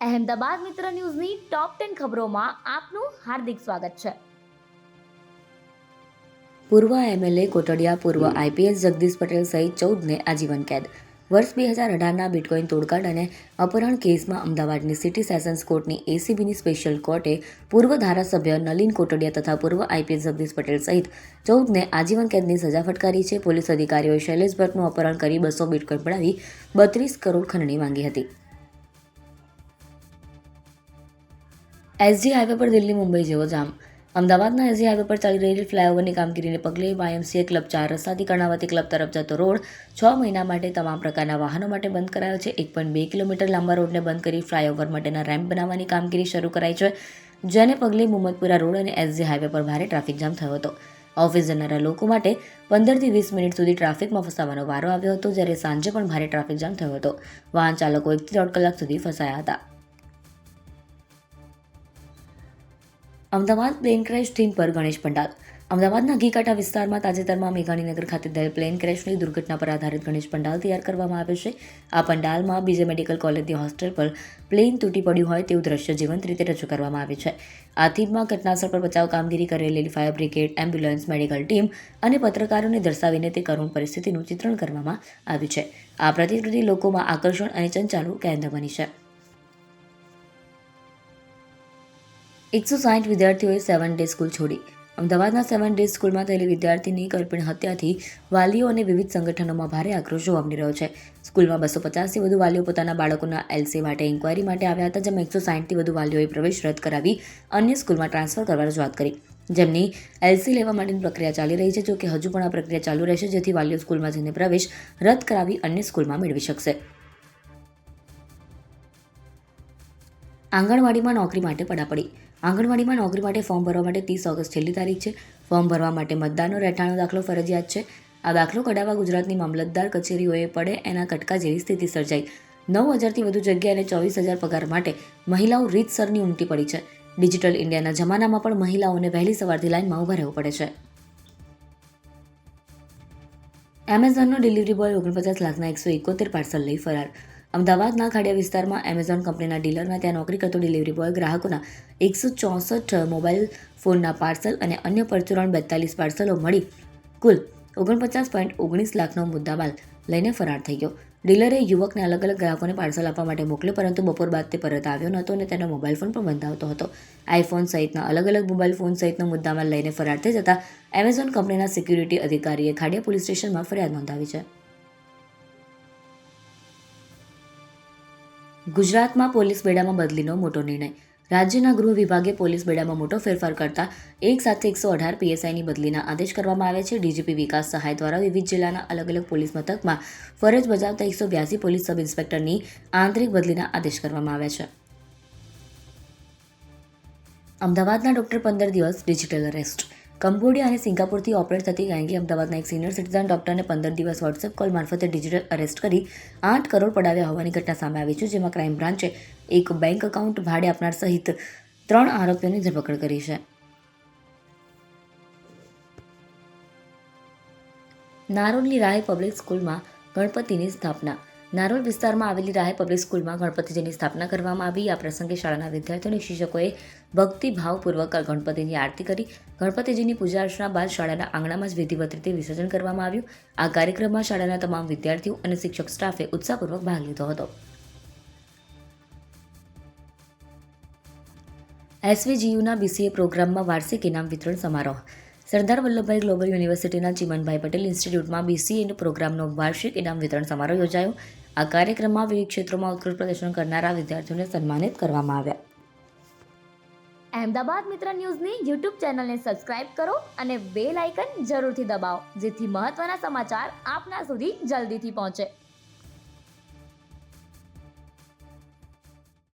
અહેમદાબાદ મિત્ર ન્યૂઝની top ten ખબરોમાં આપનું હાર્દિક સ્વાગત છે. પૂર્વ એમએલએ કોટડિયા, પૂર્વ આઈપીએસ જગદીશ પટેલ સહિત ચૌદને આજીવન કેદ. વર્ષ બે હજાર અઢારના બિટકોઇન તોડકાટ અને અપહરણ કેસમાં અમદાવાદની સિટી સેશન્સ કોર્ટની એસીબીની સ્પેશિયલ કોર્ટે પૂર્વ ધારાસભ્ય નલિન કોટડિયા તથા પૂર્વ આઈપીએસ જગદીશ પટેલ સહિત ચૌદને આજીવન કેદની સજા ફટકારી છે. પોલીસ અધિકારીઓએ શૈલેષ ભટ્ટનું અપહરણ કરી બસો બિટકોઇન પડાવી બત્રીસ કરોડ ખંડણી માંગી હતી. એસજી હાઈવે પર દિલ્હી, મુંબઈ જેવો જામ. અમદાવાદના એસજી હાઈવે પર ચાલી રહેલી ફ્લાયઓવરની કામગીરીને પગલે વાયએમસીએ ક્લબ ચાર રસ્તાથી કર્ણાવતી ક્લબ તરફ જતો રોડ છ મહિના માટે તમામ પ્રકારના વાહનો માટે બંધ કરાયો છે. એક બે કિલોમીટર લાંબા રોડને બંધ કરી ફ્લાયઓવર માટેના રેમ્પ બનાવવાની કામગીરી શરૂ કરાઈ છે, જેને પગલે મુહમ્મદપુરા રોડ અને એસજી હાઈવે પર ભારે ટ્રાફિક જામ થયો હતો. ઓફિસ જનારા લોકો માટે પંદરથી વીસ મિનિટ સુધી ટ્રાફિકમાં ફસાવાનો વારો આવ્યો હતો, જ્યારે સાંજે પણ ભારે ટ્રાફિક જામ થયો હતો. વાહન ચાલકો એકથી દોઢ કલાક સુધી ફસાયા હતા. અમદાવાદ પ્લેન ક્રેશ થીમ પર ગણેશ પંડાલ. અમદાવાદના ઘીકાંઠા વિસ્તારમાં તાજેતરમાં મેઘાણીનગર ખાતે થયેલ પ્લેન ક્રેશની દુર્ઘટના પર આધારિત ગણેશ પંડાલ તૈયાર કરવામાં આવ્યો છે. આ પંડાલમાં બીજે મેડિકલ કોલેજની હોસ્ટેલ પર પ્લેન તૂટી પડ્યું હોય તેવું દ્રશ્ય જીવંત રીતે રજૂ કરવામાં આવ્યું છે. આ થીમમાં ઘટનાસ્થળ પર બચાવ કામગીરી કરેલી fire brigade, ambulance, medical team અને પત્રકારોને દર્શાવીને તે કરુણ પરિસ્થિતિનું ચિત્રણ કરવામાં આવ્યું છે. આ પ્રતિકૃતિ લોકોમાં આકર્ષણ અને ચંચાનું કેન્દ્ર બની છે. એકસો સાઠ વિદ્યાર્થીઓએ સેવન ડે સ્કૂલ છોડી. અમદાવાદના સેવન ડે સ્કૂલમાં થયેલી વિદ્યાર્થીની કરપીણ હત્યાથી વાલીઓ અને વિવિધ સંગઠનોમાં ભારે આક્રોશ જોવા મળી રહ્યો છે. સ્કૂલમાં બસો પચાસથી વધુ વાલીઓ પોતાના બાળકોના એલસી માટે ઇન્કવાયરી માટે આવ્યા હતા, જેમાં એકસો સાઠથી વધુ વાલીઓએ પ્રવેશ રદ કરાવી અન્ય સ્કૂલમાં ટ્રાન્સફર કરવા રજૂઆત કરી. જેમની એલસી લેવા માટેની પ્રક્રિયા ચાલી રહી છે, જો કે હજુ પણ આ પ્રક્રિયા ચાલુ રહેશે, જેથી વાલીઓ સ્કૂલમાં જઈને પ્રવેશ રદ કરાવી અન્ય સ્કૂલમાં મેળવી શકશે. આંગણવાડીમાં નોકરી માટે પડાપડી. આંગણવાડીમાં નોકરી માટે ફોર્મ ભરવા માટે ત્રીસ ઓગસ્ટ છેલ્લી તારીખ છે. ફોર્મ ભરવા માટે મતદારનો રહેઠાણો દાખલો ફરજિયાત છે. આ દાખલો કઢાવવા ગુજરાતની મામલતદાર કચેરીઓએ પડે એના કટકા જેવી સ્થિતિ સર્જાઈ. નવ હજારથી વધુ જગ્યા અને ચોવીસ હજાર પગાર માટે મહિલાઓ રીતસરની ઉમટી પડી છે. ડિજિટલ ઇન્ડિયાના જમાનામાં પણ મહિલાઓને વહેલી સવારથી લાઇનમાં ઊભા રહેવું પડે છે. એમેઝોનનો ડિલિવરી બોય ઓગણપચાસ લાખના એકસો એકોતેર પાર્સલ લઈ ફરાર. અમદાવાદના ખાડિયા વિસ્તારમાં એમેઝોન કંપનીના ડીલરમાં ત્યાં નોકરી કરતો ડિલિવરી બોય ગ્રાહકોના એકસો ચોસઠ મોબાઈલ ફોનના પાર્સલ અને અન્ય પરચુરણ બેતાલીસ પાર્સલો મળી. કુલ ઓગણપચાસ પોઈન્ટ ઓગણીસ લાખનો મુદ્દામાલ લઈને ફરાર થઈ ગયો. ડીલરે યુવકને અલગ અલગ ગ્રાહકોને પાર્સલ આપવા માટે મોકલ્યો, પરંતુ બપોર બાદ તે પરત આવ્યો નહોતો અને તેનો મોબાઈલ ફોન પણ બંધાવતો હતો. આઈફોન સહિતના અલગ અલગ મોબાઈલ ફોન સહિતનો મુદ્દામાલ લઈને ફરાર થઈ જતા એમેઝોન કંપનીના સિક્યુરિટી અધિકારીએ ખાડિયા પોલીસ સ્ટેશનમાં ફરિયાદ નોંધાવી છે. ગુજરાતમાં પોલીસ બેડામાં બદલીનો મોટો નિર્ણય. રાજ્યના ગૃહ વિભાગે પોલીસ બેડામાં મોટો ફેરફાર કરતા એક સાથે એકસો અઢાર પીએસઆઈની બદલીના આદેશ કરવામાં આવ્યા છે. ડીજીપી વિકાસ સહાય દ્વારા વિવિધ જિલ્લાના અલગ અલગ પોલીસ મથકમાં ફરજ બજાવતા એકસો બ્યાસી પોલીસ સબ ઇન્સ્પેક્ટરની આંતરિક બદલીના આદેશ કરવામાં આવ્યા છે. અમદાવાદના ડોક્ટર પંદર દિવસ ડિજિટલ અરેસ્ટ કંબોડિયા અને સિંગાપુરથી ઓપરેટ થતી ગાંગી અમદાવાદના એક સિનિયર સિટીઝન ડોક્ટરને પંદર દિવસ વોટ્સએપ કોલ મારફતે ડિજિટલ અરેસ્ટ કરી આઠ કરોડ પડાવ્યા હોવાની ઘટના સામે આવી છે, જેમાં ક્રાઇમ બ્રાન્ચે એક બેંક એકાઉન્ટ ભાડે આપનાર સહિત ત્રણ આરોપીઓની ધરપકડ કરી છે. નારોલની રાય પબ્લિક સ્કૂલમાં ગણપતિની સ્થાપના નારોલ વિસ્તારમાં આવેલી રાહે પબ્લિક સ્કૂલમાં ગણપતિજીની સ્થાપના કરવામાં આવી. આ પ્રસંગે શાળાના વિદ્યાર્થીઓ અને શિક્ષકોએ ભક્તિભાવપૂર્વક ગણપતિની આરતી કરી. ગણપતિજીની પૂજા અર્ચના બાદ શાળાના આંગણામાં જ વિધિવત રીતે વિસર્જન કરવામાં આવ્યું. આ કાર્યક્રમમાં શાળાના તમામ વિદ્યાર્થીઓ અને શિક્ષક સ્ટાફે ઉત્સાહપૂર્વક ભાગ લીધો હતો. એસવીજીયુના બીસીએ પ્રોગ્રામમાં વાર્ષિક ઇનામ વિતરણ સમારોહ સરદાર વલ્લભભાઈ ગ્લોબલ યુનિવર્સિટીના ચિમનભાઈ પટેલ ઇન્સ્ટિટ્યૂટમાં બીસીએ પ્રોગ્રામનો વાર્ષિક ઇનામ વિતરણ સમારોહ યોજાયો. આ કાર્યક્રમમાં વિવિધ ક્ષેત્રોમાં ઉત્કૃષ્ટ પ્રદર્શન કરનારા વિદ્યાર્થીઓને સન્માનિત કરવામાં આવ્યા. અહેમદાબાદ મિત્ર ન્યૂઝની યુટ્યુબ ચેનલને સબસ્ક્રાઇબ કરો અને બેલ આઇકન જરૂરથી દબાવો, જેથી મહત્ત્વના સમાચાર આપના સુધી જલ્દીથી પહોંચે.